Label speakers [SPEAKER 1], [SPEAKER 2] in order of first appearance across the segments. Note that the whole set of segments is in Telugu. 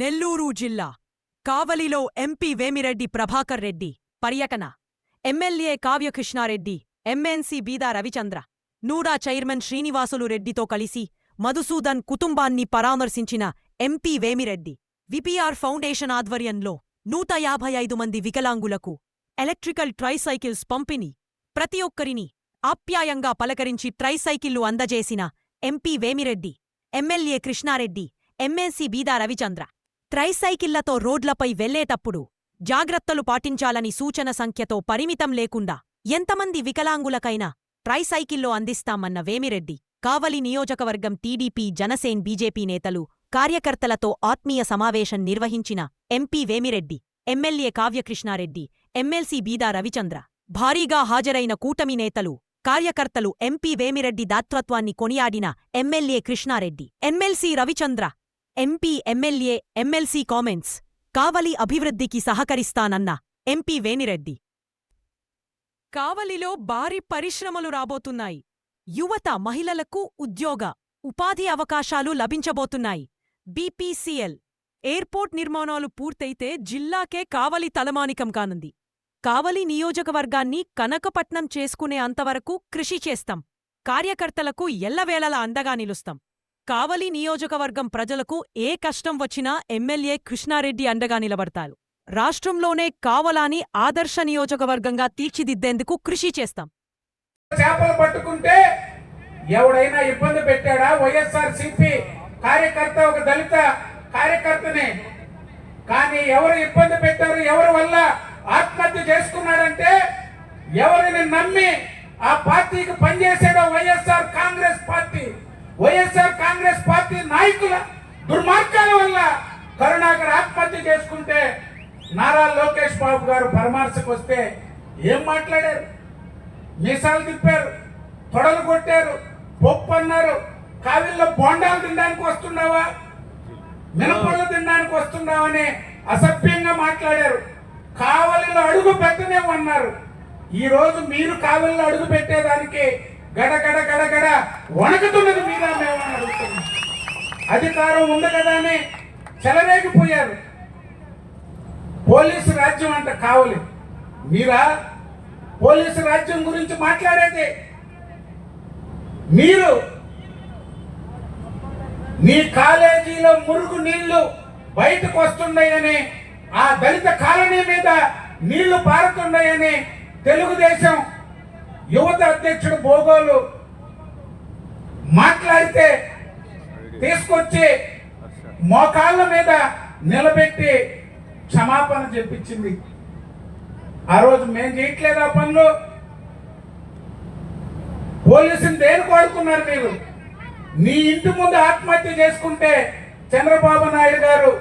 [SPEAKER 1] నెల్లూరు జిల్లా కావలిలో ఎంపీ వేమిరెడ్డి ప్రభాకర్ రెడ్డి పర్యటన. MLA Kavyakrishnareddy MNC Beeda Ravichandra NUDA chairman Srinivasulu రెడ్డితో కలిసి మధుసూదన్ కుటుంబాన్ని పరామర్శించిన ఎంపీ వేమిరెడ్డి విపిఆర్ ఫౌండేషన్ ఆధ్వర్యంలో నూట యాభై ఐదు మంది వికలాంగులకు ఎలక్ట్రికల్ ట్రైసైకిల్స్ పంపిణీ. ప్రతి ఒక్కరిని ఆప్యాయంగా పలకరించి ట్రైసైకిళ్ళు అందజేసిన MP Vemireddy MLA Krishna Reddy MLC Beeda Ravichandra. ట్రైసైకిళ్ళతో రోడ్లపై వెళ్ళేటప్పుడు జాగ్రత్తలు పాటించాలని సూచన సంఖ్యతో పరిమితం లేకుండా ఎంతమంది వికలాంగులకైనా ట్రైసైకిల్లో అందిస్తామన్న వేమిరెడ్డి కావలి నియోజకవర్గం టీడీపీ జనసేన్ బీజేపీ నేతలు కార్యకర్తలతో ఆత్మీయ సమావేశం నిర్వహించిన MP Vemireddy MLA Kavya Krishna Reddy MLC Beeda Ravichandra భారీగా హాజరైన కూటమి నేతలు కార్యకర్తలు ఎంపీ వేమిరెడ్డి దాతృత్వాన్ని కొనియాడిన MLA Krishna Reddy MLC Ravichandra MP MLA MLC comments. Kavali అభివృద్ధికి సహకరిస్తానన్న ఎంపీ వేణిరెడ్డి కావలిలో భారీ పరిశ్రమలు రాబోతున్నాయి. యువత మహిళలకు ఉద్యోగ ఉపాధి అవకాశాలు లభించబోతున్నాయి. బీపీసీఎల్. ఎయిర్పోర్ట్ నిర్మాణాలు పూర్తయితే జిల్లాకే కావలి తలమానికం కానుంది. కావలి నియోజకవర్గాన్ని కనకపట్నం చేసుకునే అంతవరకు కృషి చేస్తాం. కార్యకర్తలకు ఎల్లవేళలా అండగా నిలుస్తాం. కావలి నియోజకవర్గం ప్రజలకు ఏ కష్టం వచ్చినా ఎమ్మెల్యే కృష్ణారెడ్డి అండగా నిలబడతారు. రాష్ట్రంలోనే కావలాని ఆదర్శ నియోజకవర్గంగా తీర్చిదిద్దేందుకు కృషి చేస్తాం.
[SPEAKER 2] చేపలు పట్టుకుంటే ఎవడైనా ఇబ్బంది పెట్టాడా? వైఎస్ఆర్ సిపి కార్యకర్త ఒక దళిత కార్యకర్తని. కానీ ఎవరు ఇబ్బంది పెట్టారు? ఎవరి వల్ల ఆత్మహత్య చేసుకున్నాడంటే ఎవరిని నమ్మి ఆ పార్టీకి పనిచేసాడో YSR Congress party. YSR Congress party నాయకుల దుర్మార్గాల వల్ల కరుణాకర్ ఆత్మహత్య చేసుకుంటే నారా లోకేష్ బాబు గారు పరామర్శకు వస్తే ఏం మాట్లాడారు? మీసాలు తిప్పారు తొడలు కొట్టారు పప్పు అన్నారు కావిల్లో బోండాలు తినడానికి వస్తున్నావా? మినపళ్ళు తినడానికి వస్తున్నావని అసభ్యంగా మాట్లాడారు. కావలిలో అడుగు పెట్టనేమన్నారు ఈరోజు మీరు కావలిలో అడుగు పెట్టేదానికి గడ గడ గడ గడ. వణకుతున్నది మీరా మేము అని అడుగుతున్నాం అధికారం ఉంది కదా అని చెలరేగిపోయారు. పోలీసు రాజ్యం అంట కావలి. మీరా? పోలీసు రాజ్యం గురించి మాట్లాడేది. మీరు మీ కాలేజీలో మురుగు నీళ్ళు బయటకు వస్తున్నాయని ఆ దళిత కాలనీ మీద నీళ్ళు పారుతున్నాయని తెలుగుదేశం యువత అధ్యక్షుడు బోగోలు మాట్లాడితే తీసుకొచ్చి మోకాళ్ళ మీద నిలబెట్టి క్షమాపణ చెప్పించింది. ఆ రోజు మేము చేయట్లేదు ఆ పనులు. పోలీసుని దేని కోరుకున్నారు మీరు? మీ ఇంటి ముందు ఆత్మహత్య చేసుకుంటే చంద్రబాబు నాయుడు గారు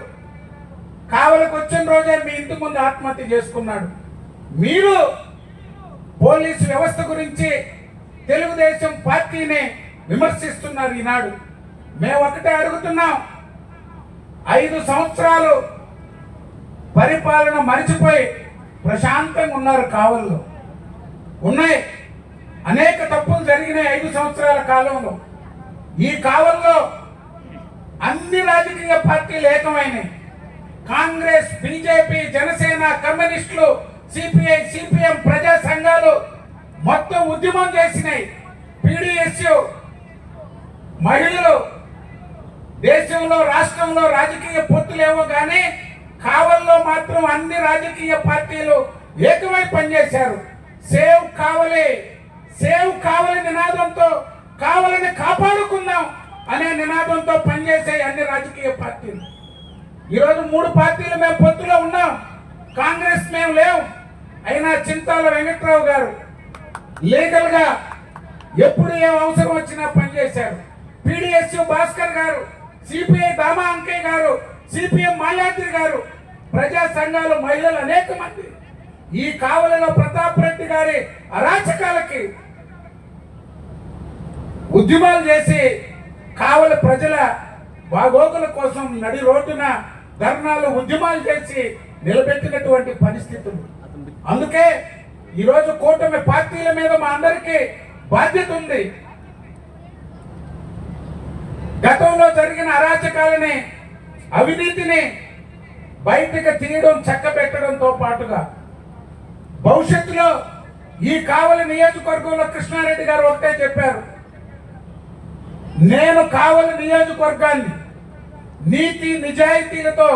[SPEAKER 2] కావలకు వచ్చిన రోజే మీ ఇంటి ముందు ఆత్మహత్య చేసుకున్నాడు. మీరు పోలీసు వ్యవస్థ గురించి తెలుగుదేశం పార్టీని విమర్శిస్తున్నారు ఈనాడు. మేము ఒకటే అడుగుతున్నాం. ఐదు సంవత్సరాలు పరిపాలన మరిచిపోయి ప్రశాంతంగా ఉన్నారు కావల్లో. ఉన్నాయి. అనేక తప్పులు జరిగినాయి ఐదు సంవత్సరాల కాలంలో. ఈ కావల్లో అన్ని రాజకీయ పార్టీలు ఏకమైనవి కాంగ్రెస్ బీజేపీ జనసేన కమ్యూనిస్టులు సిపిఐ సిపిఎం ప్రజా సంఘాలు మొత్తం ఉద్యమం చేసినాయి. పీడిఎస్యు మహిళలు దేశంలో రాష్ట్రంలో రాజకీయ పొత్తులేమో కానీ కావల్లో మాత్రం అన్ని రాజకీయ పార్టీలు ఏకమై పనిచేశారు. సేవ్ కావలి సేవ్ కావలి నినాదంతో కావాలని కాపాడుకుందాం అనే నినాదంతో పనిచేసే అన్ని రాజకీయ పార్టీలు. ఈరోజు మూడు పార్టీలు మేము పొత్తులో ఉన్నాం. కాంగ్రెస్ మేము లేవు అయినా చింతాల వెంకట్రావు గారు లీగల్గా ఎప్పుడు ఏ అవసరం వచ్చినా పనిచేశారు. పిడిఎస్యు భాస్కర్ గారు సిపిఐ దామా అంకయ్య గారు సిపిఎం మాల్యాద్రి గారు ప్రజా సంఘాలు మహిళలు అనేక మంది. ఈ కావలిలో ప్రతాప్ రెడ్డి గారి అరాచకాలకి ఉద్యమాలు చేసి కావలి ప్రజల బాగోగుల కోసం నడి రోడ్డున ధర్నాలు ఉద్యమాలు చేసి నిలబెట్టినటువంటి పరిస్థితులు. అందుకే ఈరోజు కూటమి పార్టీల మీద మా అందరికీ బాధ్యత ఉంది. గతంలో జరిగిన అరాచకాలని అవినీతిని బయటకు తీయడం చక్కబెట్టడంతో పాటుగా భవిష్యత్తులో ఈ కావలి నియోజకవర్గంలో కృష్ణారెడ్డి గారు ఒకటే చెప్పారు. నేను కావలి నియోజకవర్గాన్ని నీతి నిజాయితీలతో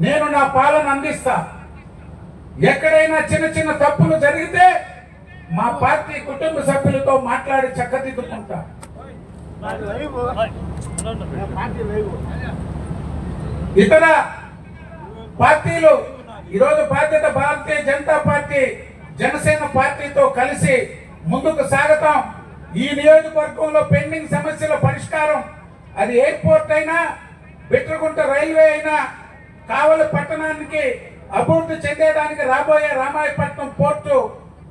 [SPEAKER 2] నేను నా పాలన అందిస్తాను ఎక్కడైనా చిన్న చిన్న తప్పులు జరిగితే మా పార్టీ కుటుంబ సభ్యులతో మాట్లాడి చక్కదిద్దుకుంటా. ఇతర పార్టీలు ఈరోజు బాధ్యత భారతీయ జనతా పార్టీ జనసేన పార్టీతో కలిసి ముందుకు సాగుతాం. ఈ నియోజకవర్గంలో పెండింగ్ సమస్యల పరిష్కారం అది ఎయిర్పోర్ట్ అయినా బిట్రగుంట రైల్వే అయినా కావలి పట్టణానికి అభివృద్ధి చెందేదానికి రాబోయే రామాయపట్నం పోర్టు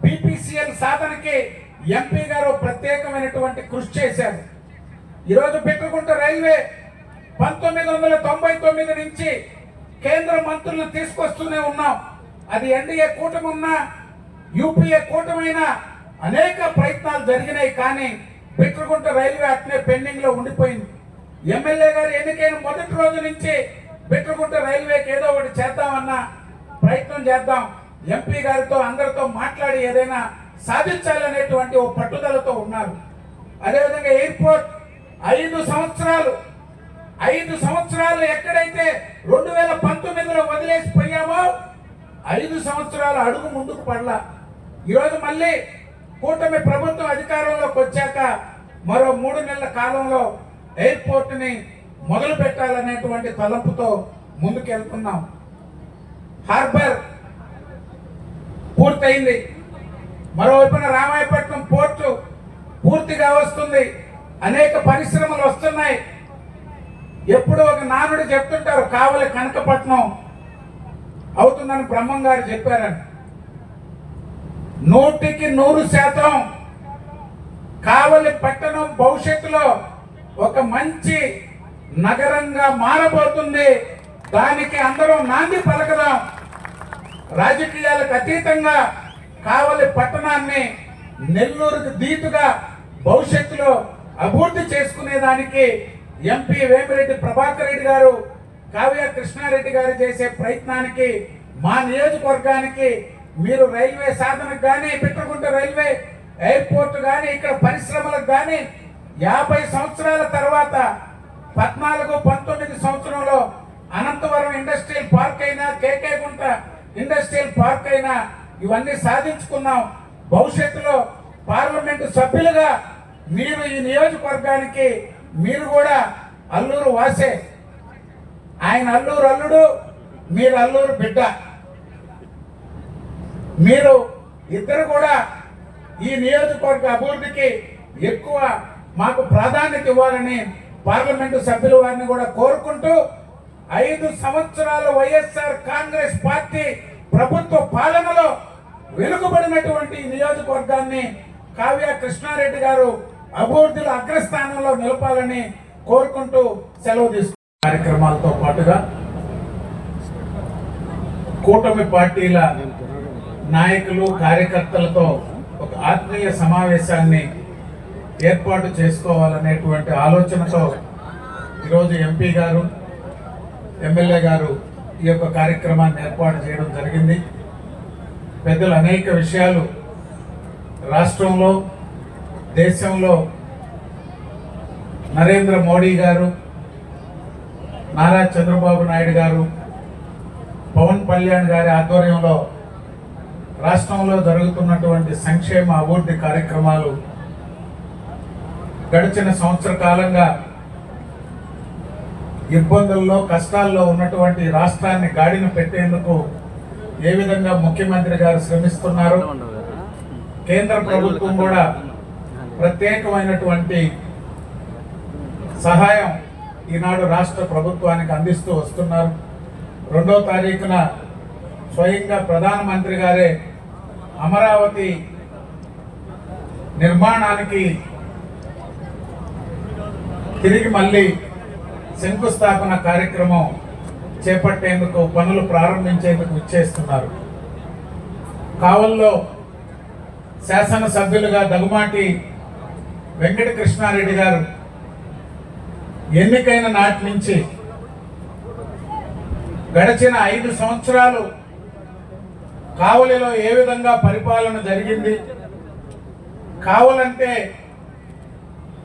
[SPEAKER 2] బీపీసీఎల్ సాధనకి ఎంపీ గారు ప్రత్యేకమైనటువంటి కృషి చేశారు. ఈరోజు పెట్టుకుంట రైల్వే పంతొమ్మిది వందల తొంభై తొమ్మిది నుంచి కేంద్ర మంత్రులను తీసుకొస్తూనే ఉన్నాం. అది ఎన్డీఏ కూటమి ఉన్నా యూపీఏ కూటమైనా అనేక ప్రయత్నాలు జరిగినాయి కానీ పెట్టుకుంట రైల్వే అట్నే పెండింగ్లో ఉండిపోయింది. ఎమ్మెల్యే గారు ఎన్నికైన మొదటి రోజు నుంచి పెట్టుకుంట రైల్వేకి ఏదో ఒకటి చేద్దామన్నా ప్రయత్నం చేద్దాం. ఎంపీ గారితో అందరితో మాట్లాడి ఏదైనా సాధించాలనేటువంటి ఓ పట్టుదలతో ఉన్నారు. అదేవిధంగా ఎయిర్పోర్ట్ ఐదు సంవత్సరాలు ఐదు సంవత్సరాలు ఎక్కడైతే రెండు వేల పంతొమ్మిదిలో వదిలేసిపోయామో ఐదు సంవత్సరాలు అడుగు ముందుకు పడలా. ఈరోజు మళ్ళీ కూటమి ప్రభుత్వం అధికారంలోకి వచ్చాక మరో మూడు నెలల కాలంలో ఎయిర్పోర్ట్ని మొదలు పెట్టాలనేటువంటి తలంపుతో ముందుకెళ్తున్నాం. హార్బర్ పూర్తయింది. మరోవైపున రామాయపట్నం పోర్టు పూర్తిగా వస్తుంది. అనేక పరిశ్రమలు వస్తున్నాయి. ఎప్పుడు ఒక నానుడు చెప్తుంటారు కావలి కనకపట్నం అవుతుందని బ్రహ్మం గారు చెప్పారని. నూటికి నూరు శాతం కావలి పట్టణం భవిష్యత్తులో ఒక మంచి నగరంగా మారబోతుంది. దానికి అందరం నాంది పలకదాం రాజకీయాలకు అతీతంగా కావలి పట్టణాన్ని నెల్లూరుకు దీటుగా భవిష్యత్తులో అభివృద్ధి చేసుకునేదానికి ఎంపీ వేమిరెడ్డి ప్రభాకర్ రెడ్డి గారు కావ్య కృష్ణారెడ్డి గారు చేసే ప్రయత్నానికి మా నియోజకవర్గానికి మీరు రైల్వే సాధనకు కానీ పెట్టుకుంటే రైల్వే ఎయిర్పోర్ట్ కానీ ఇక్కడ పరిశ్రమలకు కానీ యాభై సంవత్సరాల తర్వాత పద్నాలుగు పంతొమ్మిది సంవత్సరంలో అనంతవరం ఇండస్ట్రియల్ పార్క్ అయినా కేకే గుంట ఇండస్ట్రియల్ పార్క్ అయినా ఇవన్నీ సాధించుకున్నాం. భవిష్యత్తులో పార్లమెంటు సభ్యులుగా మీరు ఈ నియోజకవర్గానికి మీరు కూడా అల్లూరు వాసే. ఆయన అల్లూరు అల్లుడు మీరు అల్లూరు బిడ్డ. మీరు ఇద్దరు కూడా ఈ నియోజకవర్గ అభివృద్ధికి ఎక్కువ మాకు ప్రాధాన్యత ఇవ్వాలని పార్లమెంటు సభ్యుల వారిని కూడా కోరుకుంటూ ఐదు సంవత్సరాల వైఎస్ఆర్ కాంగ్రెస్ పార్టీ ప్రభుత్వ పాలనలో వెనుకబడినటువంటి నియోజకవర్గాన్ని కావ్య కృష్ణారెడ్డి గారు అభివృద్ధిలో అగ్రస్థానంలో నిలపాలని కోరుకుంటూ సెలవు తీసుకు కార్యక్రమాలతో పాటుగా కూటమి పార్టీల నాయకులు కార్యకర్తలతో ఒక ఆత్మీయ సమావేశాన్ని ఏర్పాటు చేసుకోవాలనేటువంటి ఆలోచనతో ఈరోజు ఎంపీ గారు ఎమ్మెల్యే గారు ఈ యొక్క కార్యక్రమాన్ని ఏర్పాటు చేయడం జరిగింది. పెద్దలు అనేక విషయాలు రాష్ట్రంలో దేశంలో నరేంద్ర మోడీ గారు నారా చంద్రబాబు నాయుడు గారు పవన్ కళ్యాణ్ గారి ఆధ్వర్యంలో రాష్ట్రంలో జరుగుతున్నటువంటి సంక్షేమ అభివృద్ధి కార్యక్రమాలు గడిచిన సంవత్సర కాలంగా ఇబ్బందుల్లో కష్టాల్లో ఉన్నటువంటి రాష్ట్రాన్ని గాడిన పెట్టేందుకు ఏ విధంగా ముఖ్యమంత్రి గారు శ్రమిస్తున్నారు? కేంద్ర ప్రభుత్వం కూడా ప్రత్యేకమైనటువంటి సహాయం ఈనాడు రాష్ట్ర ప్రభుత్వానికి అందిస్తూ వస్తున్నారు. రెండో తారీఖున స్వయంగా ప్రధానమంత్రి గారే అమరావతి నిర్మాణానికి తిరిగి మళ్ళీ శంకుస్థాపన కార్యక్రమం చేపట్టేందుకు పనులు ప్రారంభించేందుకు ఇచ్చేస్తున్నారు కావల్లో శాసనసభ్యులుగా దగుమాటి వెంకటకృష్ణారెడ్డి గారు ఎన్నికైన నాటి నుంచి గడిచిన ఐదు సంవత్సరాలు కావలిలో ఏ విధంగా పరిపాలన జరిగింది? కావలంటే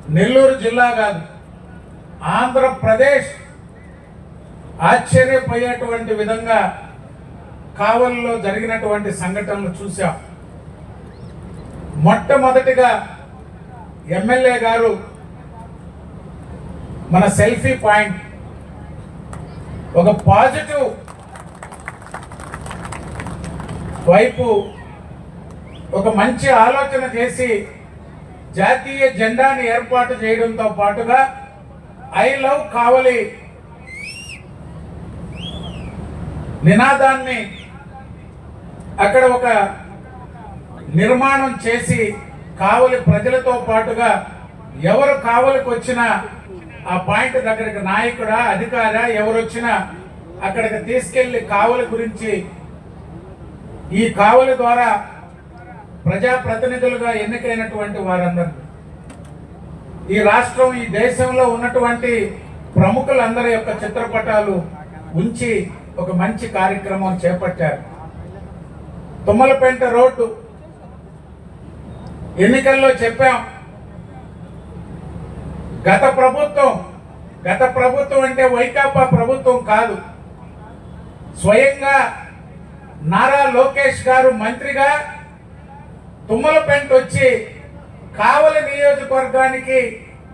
[SPEAKER 2] నెల్లూరు జిల్లా కాదు ఆంధ్రప్రదేశ్ ఆశ్చర్యపోయేటువంటి విధంగా కావలిలో జరిగినటువంటి సంఘటనలు చూశాం. మొట్టమొదటిగా ఎమ్మెల్యే గారు మన సెల్ఫీ పాయింట్ ఒక పాజిటివ్ వైపు ఒక మంచి ఆలోచన చేసి జాతీయ జెండాని ఏర్పాటు చేయడంతో పాటుగా ఐ లవ్ కావలి. నినాదాన్ని అక్కడ ఒక నిర్మాణం చేసి కావలి ప్రజలతో పాటుగా ఎవరు కావలికి వచ్చినా ఆ పాయింట్ దగ్గరికి నాయకుడా అధికార ఎవరు వచ్చినా అక్కడికి తీసుకెళ్ళి కావలి గురించి ఈ కావలి ద్వారా ప్రజాప్రతినిధులుగా ఎన్నికైనటువంటి వారందరూ. ఈ రాష్ట్రం ఈ దేశంలో ఉన్నటువంటి ప్రముఖులందరి యొక్క చిత్రపటాలు ఉంచి ఒక మంచి కార్యక్రమం చేపట్టారు. తుమ్మలపేంట రోడ్డు ఎన్నికల్లో చెప్పాం. గత ప్రభుత్వం గత ప్రభుత్వం అంటే వైకాపా ప్రభుత్వం కాదు. స్వయంగా నారా లోకేష్ గారు మంత్రిగా తుమ్మలపెంట వచ్చి కావలి నియోజకవర్గానికి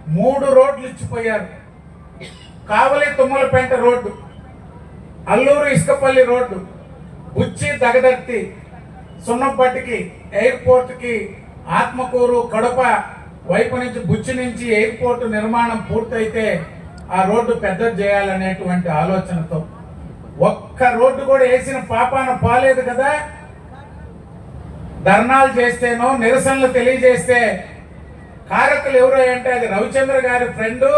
[SPEAKER 2] మూడు రోడ్లు ఇచ్చిపోయారు. కావలి తుమ్మలపేట రోడ్డు అల్లూరు ఇసుకపల్లి రోడ్డు బుచ్చి దగదర్తి సున్నంపట్టికి ఎయిర్పోర్ట్కి ఆత్మకూరు కడప వైపు నుంచి బుచ్చి నుంచి ఎయిర్పోర్ట్ నిర్మాణం పూర్తయితే ఆ రోడ్డు పెద్దది చేయాలనేటువంటి ఆలోచనతో. ఒక్క రోడ్డు కూడా వేసిన పాపాన పాలేదు కదా. ధర్నాలు చేస్తేనో నిరసనలు తెలియజేస్తే కారకులు ఎవరు అంటే అది రవిచంద్ర గారి ఫ్రెండు.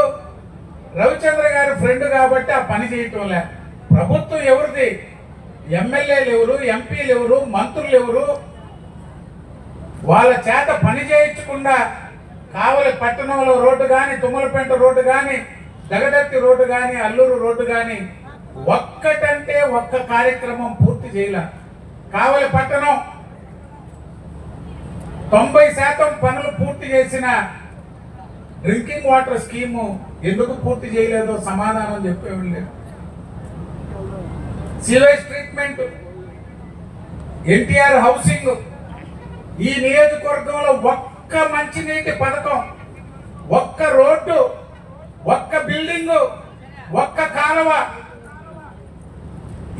[SPEAKER 2] రవిచంద్ర గారి ఫ్రెండ్ కాబట్టి ఆ పని చేయటం లే. ప్రభుత్వం ఎవరిది? ఎమ్మెల్యేలు ఎవరు? ఎంపీలు ఎవరు? మంత్రులు ఎవరు? వాళ్ళ చేత పని చేయించకుండా కావలి పట్టణంలో రోడ్డు కానీ తుమ్మలపేంట రోడ్డు కానీ దగదత్తి రోడ్డు కానీ అల్లూరు రోడ్డు కానీ ఒక్కటంటే ఒక్క కార్యక్రమం పూర్తి చేయలే. కావలి పట్టణం తొంభై శాతం పనులు పూర్తి చేసిన డ్రింకింగ్ వాటర్ స్కీము ఎందుకు పూర్తి చేయలేదో సమాధానం చెప్పేవాళ్ళు లేదు సివేజ్ ట్రీట్మెంట్ ఎన్టీఆర్ హౌసింగ్ ఈ నియోజకవర్గంలో ఒక్క మంచినీటి పథకం ఒక్క రోడ్డు ఒక్క బిల్డింగు ఒక్క కాలువ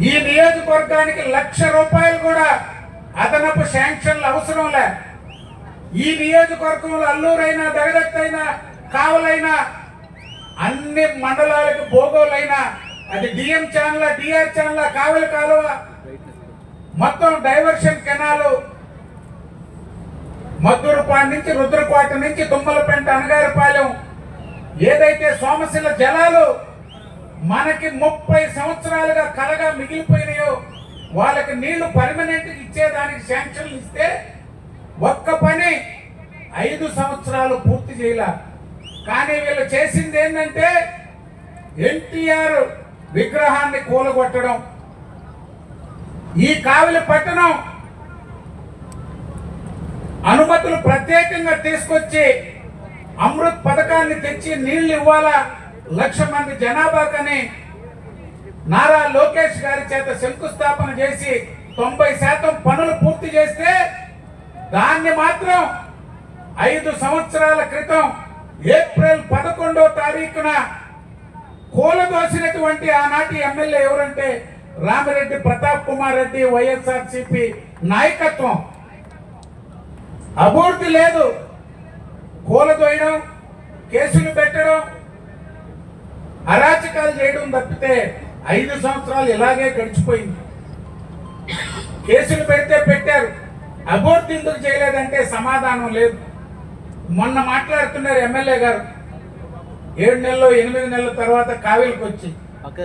[SPEAKER 2] ఈ నియోజకవర్గానికి లక్ష రూపాయలు కూడా అదనపు శాంక్షన్లు అవసరం లేదు ఈ నియోజకవర్గంలో అల్లూరైనా దగదత్తైనా కావలైనా అన్ని మండలాలకు భోగోలైనా అది DM channel DR channel Kavali కాలువ మొత్తం డైవర్షన్ కెనాలు మద్దూరుపాడు నుంచి రుద్రకోట నుంచి తుమ్మలపెంట అనగారిపాలెం ఏదైతే సోమశిల జలాలు మనకి ముప్పై సంవత్సరాలుగా కలగా మిగిలిపోయినాయో వాళ్ళకి నీళ్ళు పర్మనెంట్ ఇచ్చేదానికి శాంక్షన్లు ఇస్తే ఒక్క పని ఐదు సంవత్సరాలు పూర్తి చేయలే. కానీ వీళ్ళు చేసింది ఏంటంటే ఎన్టీఆర్ విగ్రహాన్ని కూలగొట్టడం. ఈ కావిలి పట్టణం అనుమతులు ప్రత్యేకంగా తీసుకొచ్చి అమృత్ పథకాన్ని తెచ్చి నీళ్ళు ఇవ్వాలా? లక్ష మంది జనాభాకని నారా లోకేష్ గారి చేత శంకుస్థాపన చేసి తొంభై శాతం పనులు పూర్తి చేస్తే దాన్ని మాత్రం ఐదు సంవత్సరాల క్రితం ఏప్రిల్ పదకొండో తారీఖున కూలదోసినటువంటి ఆనాటి ఎమ్మెల్యే ఎవరంటే రామిరెడ్డి ప్రతాప్ కుమార్ రెడ్డి వైఎస్ఆర్సిపి నాయకత్వం. అభివృద్ధి లేదు. కూలదోయడం కేసులు పెట్టడం అరాచకాలు చేయడం తప్పితే ఐదు సంవత్సరాలు ఇలాగే గడిచిపోయింది. కేసులు పెడితే పెట్టారు. అభివృద్ధి ఎందుకు చేయలేదంటే సమాధానం లేదు. మొన్న మాట్లాడుతున్నారు ఎమ్మెల్యే గారు. ఏడు నెలలు ఎనిమిది నెలల తర్వాత కావేలికి వచ్చి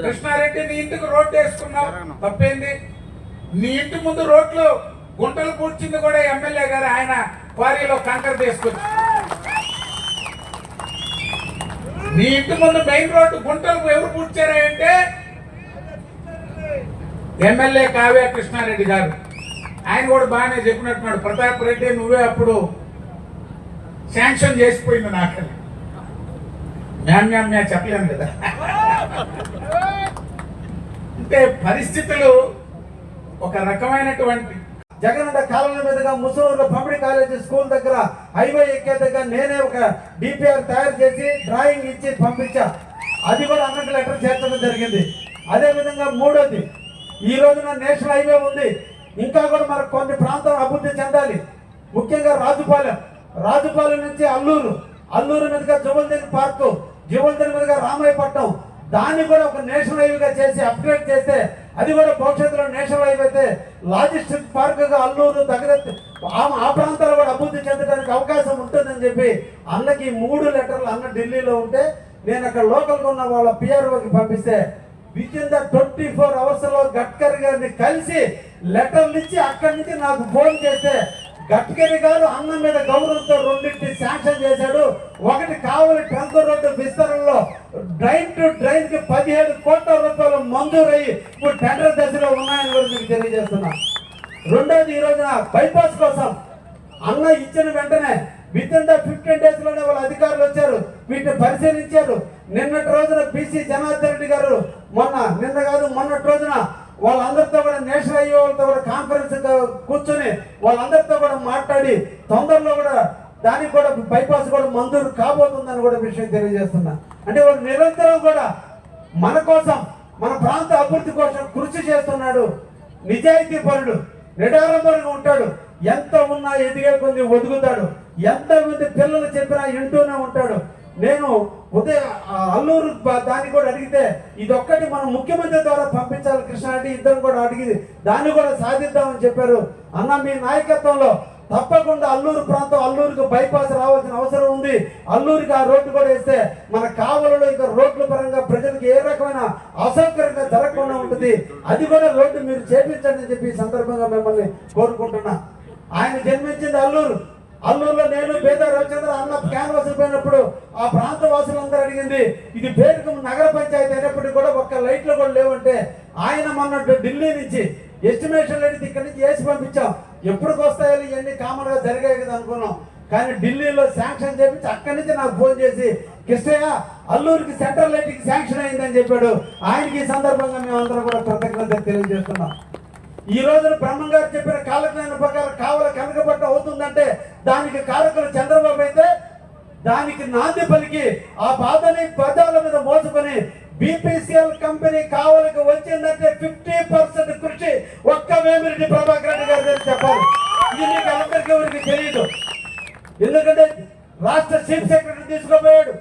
[SPEAKER 2] కృష్ణారెడ్డి నీ ఇంటికి రోడ్డు వేసుకున్నావు. తప్పేంది? నీ ఇంటి ముందు రోడ్లు గుంటలు పూడ్చింది కూడా ఎమ్మెల్యే గారు. ఆయన క్వారీలో కంకర తీసుకొచ్చి నీ ఇంటి ముందు మెయిన్ రోడ్డు గుంటలు ఎవరు పూడ్చారా అంటే ఎమ్మెల్యే కావ్య కృష్ణారెడ్డి గారు. ఆయన కూడా బాగానే చెప్పినట్టున్నాడు ప్రతాప్ రెడ్డి నువ్వే అప్పుడు శాంక్షన్ చేసిపోయింది నాకు మ్యామ్ మ్యామ్ మ్యా చెప్పలేను కదా. అంటే పరిస్థితులు ఒక రకమైనటువంటి
[SPEAKER 3] జగనన్న కాలనీ మీదుగా ముసలూరులో పబ్లి కాలేజీ స్కూల్ దగ్గర హైవే ఎక్కే దగ్గర నేనే ఒక డిపిఆర్ తయారు చేసి డ్రాయింగ్ ఇచ్చి పంపించా. అది కూడా అన్నకు లెటర్ చేర్చడం జరిగింది. అదే విధంగా మూడోది ఈ రోజున నేషనల్ హైవే ఉంది. ఇంకా కూడా మరి కొన్ని ప్రాంతాలు అభివృద్ధి చెందాలి. ముఖ్యంగా రాజుపాలెం. రాజుపాలెం నుంచి అల్లూరు. అల్లూరు మీదుగా జువల్దేని పార్కు జువల్దేని మీదుగా రామాయపట్నం. దాన్ని కూడా ఒక నేషనల్ హైవేగా చేసి అప్గ్రేడ్ చేస్తే అది కూడా భవిష్యత్తులో నేషనల్ హైవే అయితే లాజిస్టిక్ పార్క్గా అల్లూరు దగ్గర ఆ ఆ ప్రాంతాలు కూడా అభివృద్ధి చెందడానికి అవకాశం ఉంటుందని చెప్పి అన్నకి మూడు లెటర్లు అన్న ఢిల్లీలో ఉంటే నేను అక్కడ లోకల్గా ఉన్న వాళ్ళ పిఆర్ఓకి పంపిస్తే with in the twenty four అవర్స్లో గడ్కరీ గారిని కలిసి లెటర్లు ఇచ్చి అక్కడి నుంచి నాకు ఫోన్ చేస్తే గట్కరి గారు అన్నం మీద గౌరవంతో రెండింటి శాంక్షన్ చేశాడు. ఒకటి కావలి ట్రంక్ రోడ్డు విస్తరణలో డ్రైన్ టు డ్రైన్కి పదిహేడు కోట్ల రూపాయలు మంజూరయ్యి ఇప్పుడు టెండర్ దశలో ఉన్నాయని కూడా మీకు తెలియజేస్తున్నా. రెండోది ఈ రోజున బైపాస్ కోసం అన్న ఇచ్చిన వెంటనే విత్ ఇన్ ద ఫిఫ్టీన్ డేస్లోనే వాళ్ళ అధికారులు వచ్చారు. వీటిని పరిశీలించారు. నిన్నటి రోజున బీసీ జనార్దన్ రెడ్డి గారు మొన్న నిన్న కాదు మొన్నటి రోజున వాళ్ళందరితో కూడా నేషనల్ హైవే వాళ్ళతో కూడా కాన్ఫరెన్స్ కూర్చొని వాళ్ళందరితో కూడా మాట్లాడి తొందరలో కూడా దానికి కూడా బైపాస్ కూడా మంజూరు కాబోతుందని కూడా విషయం తెలియజేస్తున్నా. అంటే వాళ్ళు నిరంతరం కూడా మన కోసం మన ప్రాంత అభివృద్ధి కోసం కృషి చేస్తున్నాడు. నిజాయితీ పరుడు నిడారంబరంగా ఉంటాడు. ఎంత ఉన్నా ఎదిగే కొంది ఒదుగుతాడు. ఎంతమంది పిల్లలు చెప్పినా వింటూనే ఉంటాడు. నేను ఉదయం అల్లూరు దాన్ని కూడా అడిగితే ఇది ఒక్కటి మనం ముఖ్యమంత్రి ద్వారా పంపించాలి కృష్ణారెడ్డి ఇద్దరు కూడా అడిగింది దాన్ని కూడా సాధిద్దామని చెప్పారు. అన్న మీ నాయకత్వంలో తప్పకుండా అల్లూరు ప్రాంతం అల్లూరుకు బైపాస్ రావాల్సిన అవసరం ఉంది. అల్లూరికి ఆ రోడ్డు కూడా వేస్తే మన కావలలో ఇంకా రోడ్ల పరంగా ప్రజలకు ఏ రకమైన అసౌకర్యంగా జరగకుండా ఉంటుంది. అది కూడా రోడ్డు మీరు చేపించండి అని చెప్పి సందర్భంగా మిమ్మల్ని కోరుకుంటున్నా. ఆయన జన్మించింది అల్లూరు. అల్లూరులో నేను పేద రవిచంద్ర అన్న క్యాన్వాస్ పోయినప్పుడు ఆ ప్రాంత వాసులందరూ అడిగింది ఇది పేరుకు నగర పంచాయతీ అయినప్పటికీ కూడా ఒక్క లైట్లు కూడా లేవంటే ఆయన మొన్న ఢిల్లీ నుంచి ఎస్టిమేషన్ అనేది ఇక్కడ నుంచి వేసి పంపించాం. ఎప్పటికి వస్తాయో ఇవన్నీ కామన్గా జరిగాయి కదా అనుకున్నాం. కానీ ఢిల్లీలో శాంక్షన్ చేపించి అక్కడి నుంచి నాకు ఫోన్ చేసి కృష్ణయ్య అల్లూరికి సెంట్రల్ లైట్కి శాంక్షన్ అయిందని చెప్పాడు. ఆయనకి ఈ సందర్భంగా మేమందరం కూడా కృతజ్ఞత తెలియజేస్తున్నాం. ఈ రోజున బ్రహ్మం గారు చెప్పిన కాలజ్ఞాన ప్రకారం కావల కనకపట్ట అవుతుందంటే దానికి కారకులు చంద్రబాబు అయితే దానికి నాంది పలికి ఆ బాధని పదాల మీద మోసుకొని బీపీసీఎల్ కంపెనీ కావలికి వచ్చిందంటే ఫిఫ్టీ పర్సెంట్ కృషి ఒక్క వేమిరెడ్డి ప్రభాకర్ రెడ్డి గారు దగ్గర చెప్పాలి. ఇది మీకు అందరికీ ఎవరికి తెలియదు ఎందుకంటే రాష్ట్ర చీఫ్ సెక్రటరీ తీసుకోపోయాడు.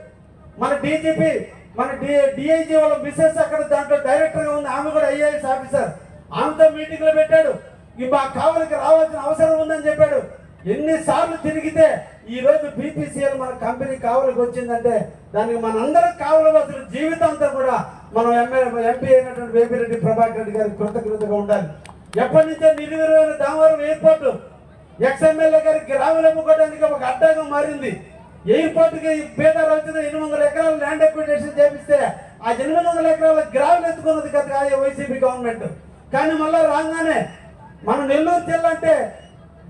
[SPEAKER 3] మన డీజీపీ మన డిఐజీ వాళ్ళ మిస్సెస్ అక్కడ దాంట్లో డైరెక్టర్గా ఉంది. ఆమె కూడా ఐఏఎస్ ఆఫీసర్ ఆమెతో మీటింగ్లో పెట్టాడు. ఈ మా కావలికి రావాల్సిన అవసరం ఉందని చెప్పాడు. ఎన్నిసార్లు తిరిగితే ఈ బీపీసీఎల్ మన కంపెనీ కావలికి వచ్చిందంటే దానికి మనందరం కావలి అసలు జీవితాంతం కూడా మనం ఎమ్మెల్యే ఎంపీ అయినటువంటి వేపిరెడ్డి ప్రభాకర్ రెడ్డి గారికి కృతజ్ఞతగా ఉండాలి. ఎప్పటి నుంచో నిర్వీరమైన దామవరం ఎయిర్పోర్ట్ ఎక్స్ఎమ్మెల్యే గారి గ్రామాలు అమ్ముకోవడానికి ఒక అడ్డాగా మారింది. ఎయిర్పోర్ట్కి పేద రైతులు ఎనిమిది వందల ఎకరాలు ల్యాండ్ అక్విటేషన్ చేపిస్తే ఆ ఎనిమిది వందల ఎకరాల గ్రావెల్ ఎత్తుకున్నది కదా వైసీపీ గవర్నమెంట్. కానీ మళ్ళీ రాగానే మన నెల్లూరు జిల్లా అంటే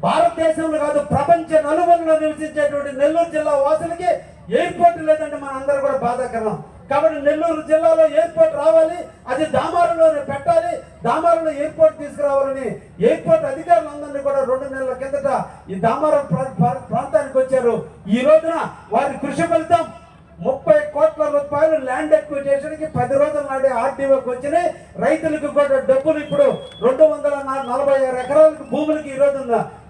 [SPEAKER 3] భారతదేశంలో కాదు ప్రపంచ నలుమూలలో నివసించేటువంటి నెల్లూరు జిల్లా వాసులకి ఎయిర్పోర్ట్ లేదంటే మన అందరూ కూడా బాధాకరం. కాబట్టి నెల్లూరు జిల్లాలో ఎయిర్పోర్ట్ రావాలి అది దామారంలో పెట్టాలి దామారంలో ఎయిర్పోర్ట్ తీసుకురావాలని ఎయిర్పోర్ట్ అధికారులందరినీ కూడా రెండు నెలల కిందట ఈ దామారం ప్రా- ప్రాంతానికి వచ్చారు. ఈ రోజున వారి కృషి ఫలితం ముప్పై కోట్ల రూపాయలు ల్యాండ్ ఎక్విజేషన్కి పది రోజుల నాడే ఆర్టీఓకి వచ్చినాయి. రైతులకు కూడా డబ్బులు ఇప్పుడు రెండు వందల నలభై ఆరు ఎకరాలకు భూములకి ఈ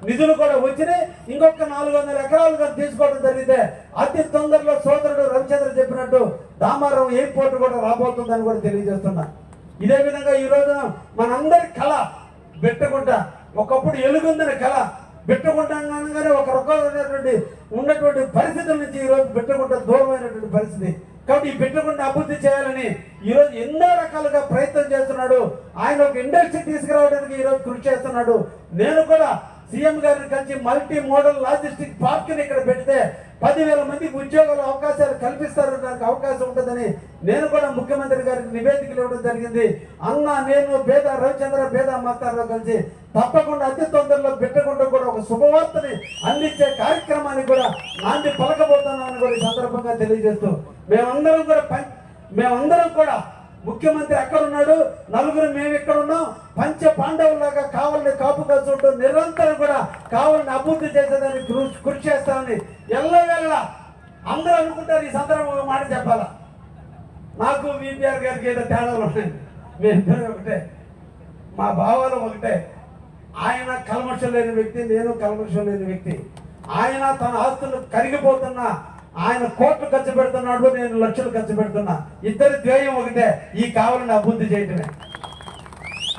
[SPEAKER 3] నిధులు కూడా వచ్చినాయి. ఇంకొక నాలుగు వందల ఎకరాలు తీసుకోవడం జరిగితే అతి తొందరలో సోదరుడు రవిచంద్ర చెప్పినట్టు దామారం ఎయిర్పోర్ట్ కూడా రాబోతుందని కూడా తెలియజేస్తున్నా. ఇదే విధంగా ఈ రోజున మనందరి కళ పెట్టుకుంటా ఒకప్పుడు ఎలుగుందని కళ బిట్టగుంట కానీ ఒక రకమైనటువంటి ఉన్నటువంటి పరిస్థితుల నుంచి ఈరోజు రోజు దూరమైనటువంటి పరిస్థితి. కాబట్టి ఈ బిట్టగుంట అభివృద్ధి చేయాలని ఈరోజు ఎన్నో రకాలుగా ప్రయత్నం చేస్తున్నాడు. ఆయన ఒక ఇండస్ట్రీ తీసుకురావడానికి ఈరోజు కృషి చేస్తున్నాడు. నేను కూడా సీఎం గారిని కలిసి మల్టీ మోడల్ లాజిస్టిక్ పార్క్ని ఇక్కడ పెడితే పదివేల మందికి ఉద్యోగాలు అవకాశాలు కల్పిస్తారు దానికి అవకాశం ఉంటుందని నేను కూడా ముఖ్యమంత్రి గారికి నివేదికలు ఇవ్వడం జరిగింది. అన్న నేను బేద రవిచంద్ర బేద మాతారావు కలిసి తప్పకుండా అతి తొందరలో పెట్టకుండా కూడా ఒక శుభవార్తని అందించే కార్యక్రమాన్ని కూడా నాంది పలకబోతున్నామని కూడా ఈ సందర్భంగా తెలియజేస్తూ మేమందరం కూడా మేమందరం కూడా ముఖ్యమంత్రి ఎక్కడున్నాడు? నలుగురు మేము ఇక్కడ ఉన్నాం. పంచ పాండవులాగా కావాలని కాపు కాచుంటూ నిరంతరం కూడా కావాలని అభివృద్ధి చేసేదాన్ని కృషి కృషి చేస్తామని ఎల్లవేళ అందరూ అనుకుంటారు ఈ సందర్భంగా ఒక మాట చెప్పాలా? నాకు విపిఆర్ గారికి ఏదో తేడాలు ఉన్నాయి. మేము ఒకటే. మా భావాలు ఒకటే. ఆయన కల్మషం లేని వ్యక్తి నేను కల్మషం లేని వ్యక్తి. ఆయన తన ఆస్తులు కరిగిపోతున్నా. ఆయన కోట్లు ఖర్చు పెడుతున్నాడు నేను లక్షలు ఖర్చు పెడుతున్నా. ఇద్దరి ధ్యేయం ఒకటే ఈ కావాలని అభివృద్ధి చేయటమే.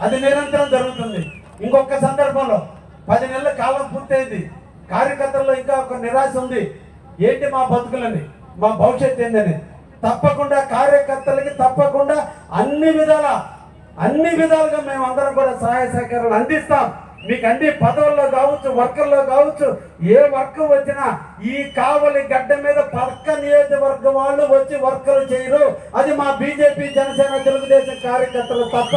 [SPEAKER 3] అది నిరంతరం జరుగుతుంది. ఇంకొక సందర్భంలో పది నెలల కాలం పూర్తయింది. కార్యకర్తల్లో ఇంకా ఒక నిరాశ ఉంది. ఏంటి మా బతుకులని? మా భవిష్యత్ ఏందని? తప్పకుండా కార్యకర్తలకి తప్పకుండా అన్ని విధాల అన్ని విధాలుగా మేము అందరం కూడా సహాయ సహకారాలు అందిస్తాం. మీకు అన్ని పదవుల్లో కావచ్చు వర్కర్లో కావచ్చు ఏ వర్క్ వచ్చినా ఈ కావలి గడ్డ మీద పక్క నియోజకవర్గం వాళ్ళు వచ్చి వర్కలు చేయరు. అది మా బీజేపీ జనసేన తెలుగుదేశం కార్యకర్తలు తప్ప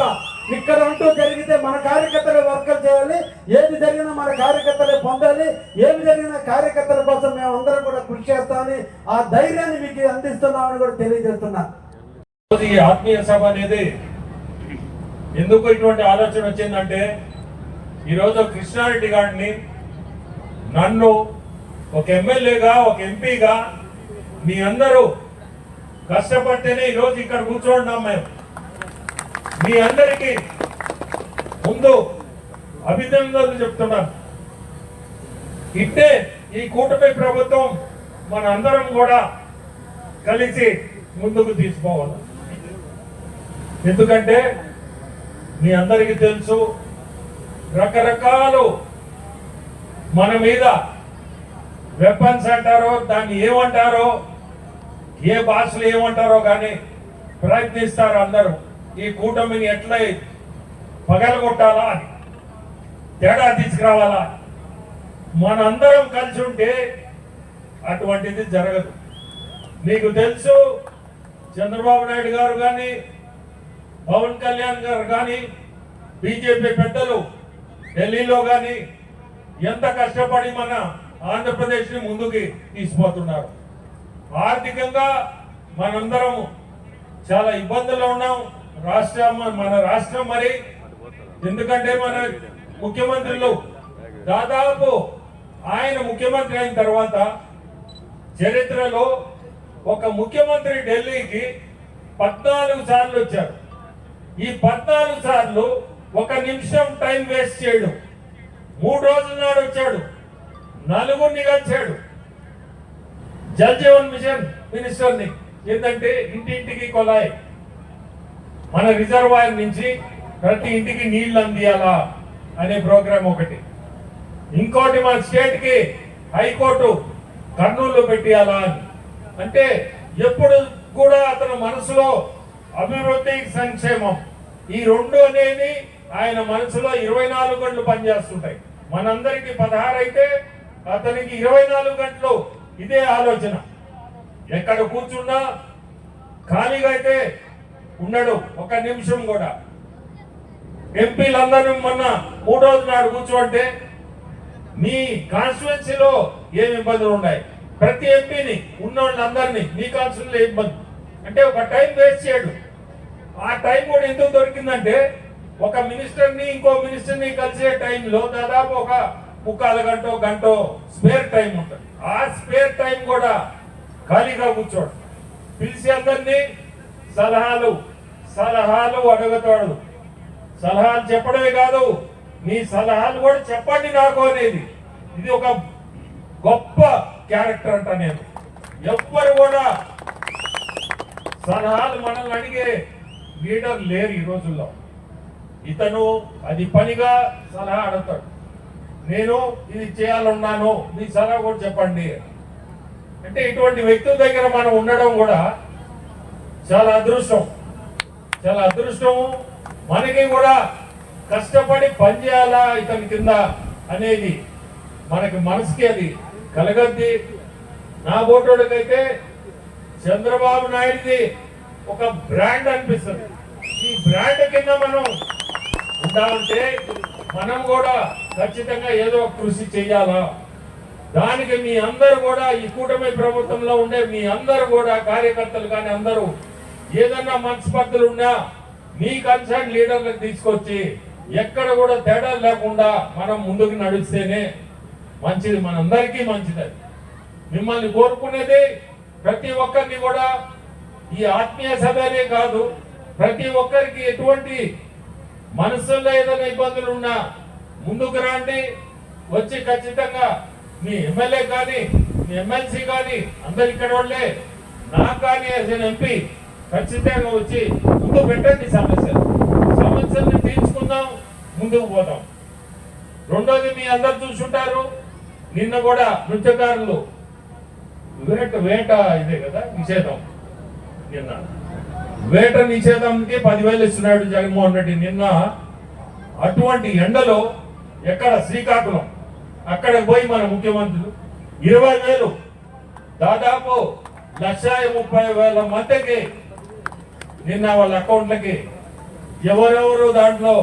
[SPEAKER 3] ఇక్కడ అంటూ జరిగితే మన కార్యకర్తలే వర్కర్ చేయాలి. ఏది జరిగినా మన కార్యకర్తలే పొందాలి. ఏమి జరిగినా కార్యకర్తల కోసం మేము అందరం కూడా కృషి చేస్తామని ఆ ధైర్యాన్ని మీకు అందిస్తున్నామని కూడా తెలియజేస్తున్నా.
[SPEAKER 4] ఈ ఆత్మీయ సభ అనేది ఎందుకు ఇటువంటి ఆలోచన వచ్చిందంటే ఈరోజు కృష్ణారెడ్డి గారిని నన్ను ఒక ఎమ్మెల్యేగా ఒక ఎంపీగా మీ అందరూ కష్టపడితేనే ఈరోజు ఇక్కడ కూర్చోండాం మేము. మీ అందరికీ ముందు అభినందనలు చెప్తున్నాను. ఇట్టే ఈ కూటమి ప్రభుత్వం మన అందరం కూడా కలిసి ముందుకు తీసుకోవాలి. ఎందుకంటే మీ అందరికీ తెలుసు రకరకాలు మన మీద వెపన్స్ అంటారో దాన్ని ఏమంటారో ఏ భాషలు ఏమంటారో కానీ ప్రయత్నిస్తారు అందరూ. ఈ కూటమిని ఎట్లా పగలగొట్టాలా అని తేడా తీసుకురావాలా మనందరం కలిసి ఉంటే అటువంటిది జరగదు. మీకు తెలుసు చంద్రబాబు నాయుడు గారు కానీ పవన్ కళ్యాణ్ గారు కానీ బీజేపీ పెద్దలు ఢిల్లీలో కానీ ఎంత కష్టపడి మన ఆంధ్రప్రదేశ్ని ముందుకి తీసుకుపోతున్నారు. ఆర్థికంగా మనందరం చాలా ఇబ్బందుల్లో ఉన్నాం. రాష్ట్రం మన రాష్ట్రం మరి. ఎందుకంటే మన ముఖ్యమంత్రులు దాదాపు ఆయన ముఖ్యమంత్రి అయిన తర్వాత చరిత్రలో ఒక ముఖ్యమంత్రి ఢిల్లీకి పద్నాలుగు సార్లు వచ్చారు. ఈ పద్నాలుగు సార్లు ఒక నిమిషం టైం వేస్ట్ చేయడు. మూడు రోజుల నాడు వచ్చాడు. నలుగురిని కలిశాడు. జల్ జీవన్ మిషన్ మినిస్టర్ని. ఏంటంటే ఇంటింటికి కొలాయి. మన రిజర్వాయర్ నుంచి ప్రతి ఇంటికి నీళ్ళు అందియాలా అనే ప్రోగ్రామ్ ఒకటి. ఇంకోటి మన స్టేట్కి హైకోర్టు కర్నూలు పెట్టియాలా అని. అంటే ఎప్పుడు కూడా అతను మనసులో అభివృద్ధి సంక్షేమం. ఈ రెండు అనేది ఆయన మనసులో ఇరవై నాలుగు గంటలు పనిచేస్తుంటాయి. మనందరికి పదహారు అయితే అతనికి ఇరవై నాలుగు గంటలు ఇదే ఆలోచన. ఎక్కడ కూర్చున్నా ఖాళీగా అయితే ఉండడు. ఒక నిమిషం కూడా. ఎంపీలందరూ మొన్న మూడోది నాడు కూర్చోంటే మీ కాన్స్టిట్యున్సీలో ఏమి ఇబ్బందులు ఉన్నాయి? ప్రతి ఎంపీని ఉన్న వాళ్ళందరినీ మీ కాన్స్టిట్యున్సీలో ఇబ్బంది అంటే ఒక టైం వేస్ట్ చేయడు. ఆ టైం కూడా ఎందుకు దొరికిందంటే ఒక మినిస్టర్ని ఇంకో మినిస్టర్ని కలిసే టైంలో దాదాపు ఒక ముక్కాల గంట గంట స్పేర్ టైం ఉంటుంది. ఆ స్పేర్ టైం కూడా ఖాళీగా కూర్చోడు. పిలిచి అందరినీ సలహాలు సలహాలు అడుగుతాడు. సలహాలు చెప్పడమే కాదు మీ సలహాలు కూడా చెప్పండి నాకు అనేది. ఇది ఒక గొప్ప క్యారెక్టర్ అంట నేను. ఎవ్వరు కూడా సలహాలు మనల్ని అడిగే లీడర్ లేరు ఈ రోజుల్లో. ఇతను అది పనిగా సలహా అడుగుతాడు. నేను ఇది చేయాలన్నాను మీ సలహా కూడా చెప్పండి. అంటే ఇటువంటి వ్యక్తుల దగ్గర మనం ఉండడం కూడా చాలా అదృష్టం. చాలా అదృష్టం. మనకి కూడా కష్టపడి పని చేయాలా ఇతని కింద అనేది మనకి మనసుకి అది కలగద్ది. నా బోటోడికైతే చంద్రబాబు నాయుడిది ఒక బ్రాండ్ అనిపిస్తుంది. ఈ బ్రాండ్ కింద మనం ఉంటే మనం కూడా ఖచ్చితంగా ఏదో ఒక కృషి చేయాలా? దానికి మీ అందరూ కూడా ఈ కూటమి ప్రభుత్వంలో ఉండే మీ అందరూ కూడా కార్యకర్తలు కానీ అందరూ ఏదన్నా మనస్పర్ధలు ఉన్నా మీ కన్సర్న్ లీడర్లకు తీసుకొచ్చి ఎక్కడ కూడా తేడా లేకుండా మనం ముందుకు నడిస్తేనే మంచిది మనందరికీ మంచిది. మిమ్మల్ని కోరుకునేది ప్రతి ఒక్కరిని కూడా ఈ ఆత్మీయ సభనే కాదు ప్రతి ఒక్కరికి ఎటువంటి మనసులో ఏదైనా ఇబ్బందులు ఉన్నా ముందుకు రండి. వచ్చి ఖచ్చితంగా మీ ఎమ్మెల్యే కానీ మీ ఎమ్మెల్సీ కానీ అందరు ఇక్కడ వాళ్ళే. నాకు కానీ యాజ్ ఎంపీ ఖచ్చితంగా వచ్చి ముందు పెట్టండి సమస్యలు. సమస్యల్ని తీర్చుకుందాం ముందుకు పోదాం. రెండోది మీ అందరు చూసుంటారు. నిన్న కూడా నృత్యకారులు వేట వేట ఇదే కదా నిషేధం. నిన్న. వేట నిషేధంకి పదివేలు ఇస్తున్నాడు జగన్మోహన్ రెడ్డి. నిన్న అటువంటి ఎండలో ఎక్కడ శ్రీకాకుళం అక్కడ పోయి మన ముఖ్యమంత్రులు ఇరవై వేలు దాదాపు లక్ష ముప్పై వేల మందికి నిన్న వాళ్ళ అకౌంట్లకి ఎవరెవరు దాంట్లో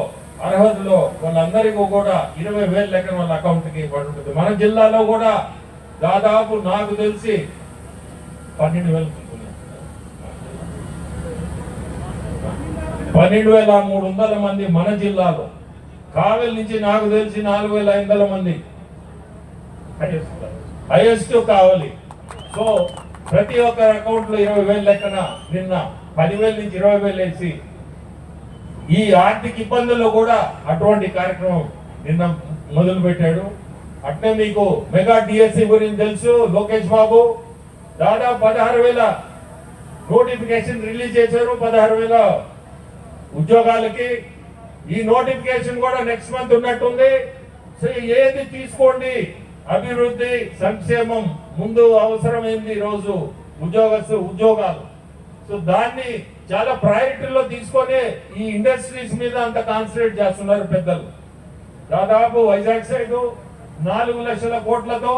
[SPEAKER 4] అర్హతలో వాళ్ళందరికీ కూడా ఇరవై వేలు లెక్కన వాళ్ళ అకౌంట్కి పడుతుంది మన జిల్లాలో కూడా దాదాపు నాకు తెలిసి పన్నెండు వేలు పన్నెండు వేల మూడు వందల మంది మన జిల్లాలో. కావలి నుంచి నాకు తెలిసి నాలుగు వేల ఐదు వందల మంది. హైయెస్ట్ కావాలి. సో ప్రతి ఒక్కరి అకౌంట్లో ఇరవై వేలు లెక్కన నిన్న పదివేల నుంచి ఇరవై వేలు వేసి ఈ ఆర్థిక ఇబ్బందుల్లో కూడా అటువంటి కార్యక్రమం నిన్న మొదలు పెట్టాడు అట్నే మీకు మెగా డిఎస్సి గురించి తెలుసు లోకేష్ బాబు. దాదాపు పదహారు వేల నోటిఫికేషన్ రిలీజ్ చేశారు పదహారు వేల ఉద్యోగాలకి ఈ నోటిఫికేషన్ కూడా నెక్స్ట్ మంత్ ఉన్నట్టుంది. సో ఏది తీసుకోండి? అభివృద్ధి సంక్షేమం ముందు అవసరమైంది ఏంది రోజు ఉద్యోగస్తు ఉద్యోగాలు. సో దాన్ని చాలా ప్రయారిటీలో తీసుకొని ఈ ఇండస్ట్రీస్ మీద అంత కాన్సన్ట్రేట్ చేస్తున్నారు పెద్దలు. దాదాపు వైజాగ్ సైడ్ నాలుగు లక్షల కోట్లతో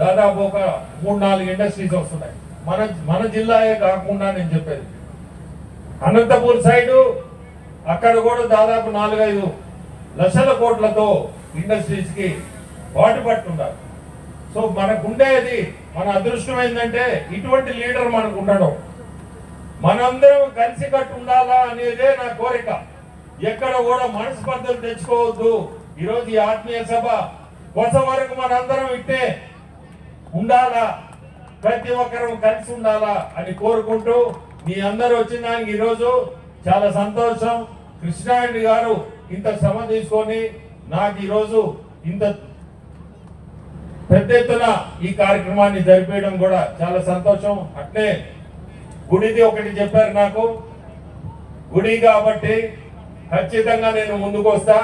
[SPEAKER 4] దాదాపు ఒక మూడు నాలుగు ఇండస్ట్రీస్ వస్తున్నాయి. మన మన జిల్లాయే కాకుండా నేను చెప్పేది. అనంతపూర్ సైడు అక్కడ కూడా దాదాపు నాలుగైదు లక్షల కోట్లతో ఇండస్ట్రీస్కి బాటు వాటి పట్టున్నారు సో మనకు ఉండేది మన అదృష్టం ఏంటంటే ఇటువంటి లీడర్ మనకు ఉండడం. మనందరం కలిసి కట్టు ఉండాలా అనేదే నా కోరిక. ఎక్కడ కూడా మనస్పర్ధలు తెచ్చుకోవద్దు. ఈరోజు ఈ ఆత్మీయ సభ కొత్త వరకు మనందరం ఇట్టే ఉండాలా? ప్రతి ఒక్కరం కలిసి ఉండాలా అని కోరుకుంటూ మీ అందరు వచ్చిన దానికి ఈరోజు చాలా సంతోషం. కృష్ణారెడ్డి గారు ఇంత శ్రమ తీసుకొని నాకు ఈరోజు ఇంత పెద్ద ఎత్తున ఈ కార్యక్రమాన్ని జరిపేయడం కూడా చాలా సంతోషం. అట్నే గుడిది ఒకటి చెప్పారు నాకు. గుడి కాబట్టి ఖచ్చితంగా నేను ముందుకు వస్తా